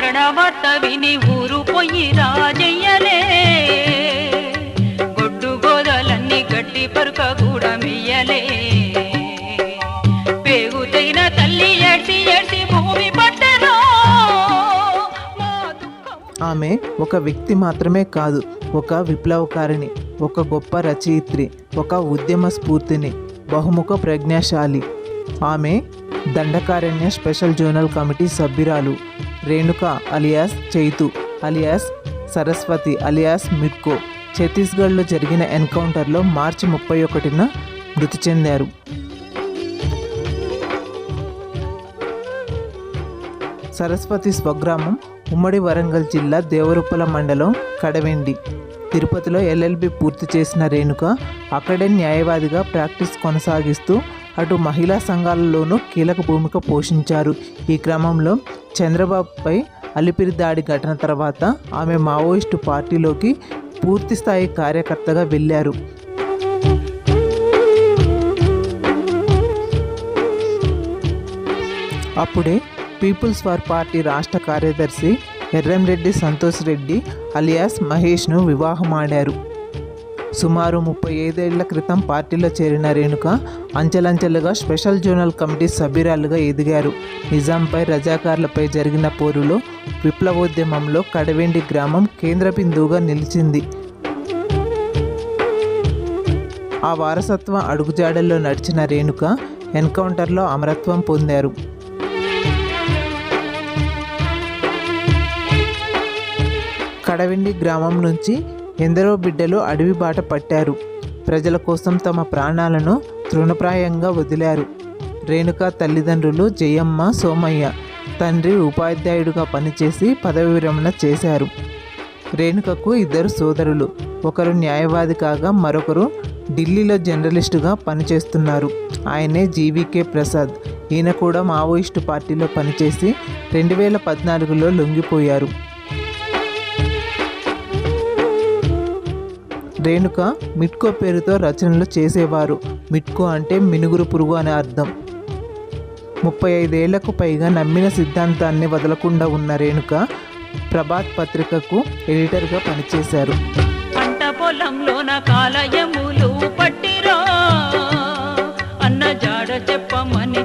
మరణ విని ఊరు పొయ్యి రాజయ్యలే. గొడ్డు గోదలన్నీ గట్టి పరుక కూడా మియ్యలే పేగుతైన తల్లి ఏడ్చి ఏడ్చి భూమి పట్టెను ఆమె ఒక వ్యక్తి మాత్రమే కాదు ఒక విప్లవకారిణి ఒక గొప్ప రచయిత్రి ఒక ఉద్యమ స్ఫూర్తిని బహుముఖ ప్రజ్ఞాశాలి. ఆమె దండకారణ్య స్పెషల్ జోనల్ కమిటీ సభ్యురాలు. Renuka alias Chaitu alias Saraswati alias Mirko. ఛత్తీస్గఢ్లో జరిగిన ఎన్కౌంటర్లో మార్చి ముప్పై ఒకటిన మృతి చెందారు. సరస్వతి స్వగ్రామం ఉమ్మడి వరంగల్ జిల్లా దేవరుప్పల మండలం కడవెండి. తిరుపతిలో ఎల్ఎల్బి పూర్తి చేసిన రేణుక అక్కడే న్యాయవాదిగా ప్రాక్టీస్ కొనసాగిస్తూ అటు మహిళా సంఘాలలోనూ కీలక భూమిక పోషించారు. ఈ క్రమంలో చంద్రబాబుపై అలిపిరి దాడి ఘటన తర్వాత ఆమె మావోయిస్టు పార్టీలోకి పూర్తిస్థాయి కార్యకర్తగా వెళ్ళారు. అప్పుడే పీపుల్స్ వార్ పార్టీ రాష్ట్ర కార్యదర్శి ఎర్రంరెడ్డి సంతోష్ రెడ్డి అలియాస్ మహేష్ను వివాహమాడారు. సుమారు ముప్పై ఐదేళ్ళ క్రితం పార్టీలో చేరిన రేణుక అంచెలంచెలుగా స్పెషల్ జోనల్ కమిటీ సభ్యురాలుగా ఎదిగారు. నిజాంపై రజాకార్లపై జరిగిన పోరులో విప్లవోద్యమంలో కడవెండి గ్రామం కేంద్ర బిందువుగా నిలిచింది. ఆ వారసత్వ అడుగుజాడల్లో నడిచిన రేణుక ఎన్కౌంటర్లో అమరత్వం పొందారు. కడవెండి గ్రామం నుంచి ఎందరో బిడ్డలు అడవి బాట పట్టారు. ప్రజల కోసం తమ ప్రాణాలను తృణప్రాయంగా వదిలారు. రేణుక తల్లిదండ్రులు జయమ్మ సోమయ్య తండ్రి ఉపాధ్యాయుడిగా పనిచేసి పదవి విరమణ చేశారు. రేణుకకు ఇద్దరు సోదరులు ఒకరు న్యాయవాది కాగా మరొకరు ఢిల్లీలో జర్నలిస్టుగా పనిచేస్తున్నారు. ఆయనే జీవీకే ప్రసాద్. ఈయన కూడా మావోయిస్టు పార్టీలో పనిచేసి రెండు వేల పద్నాలుగులో లొంగిపోయారు. రేణుక మిట్కో పేరుతో రచనలు చేసేవారు. మిట్కో అంటే మినుగురు పురుగు అనే అర్థం. ముప్పై ఐదేళ్ళకు పైగా నమ్మిన సిద్ధాంతాన్ని వదలకుండా ఉన్న రేణుక ప్రభాత్ పత్రికకు ఎడిటర్గా పనిచేశారు. పంట పొలంలోన కాలయములు పట్టిరో అన్న జాడ చెప్పమని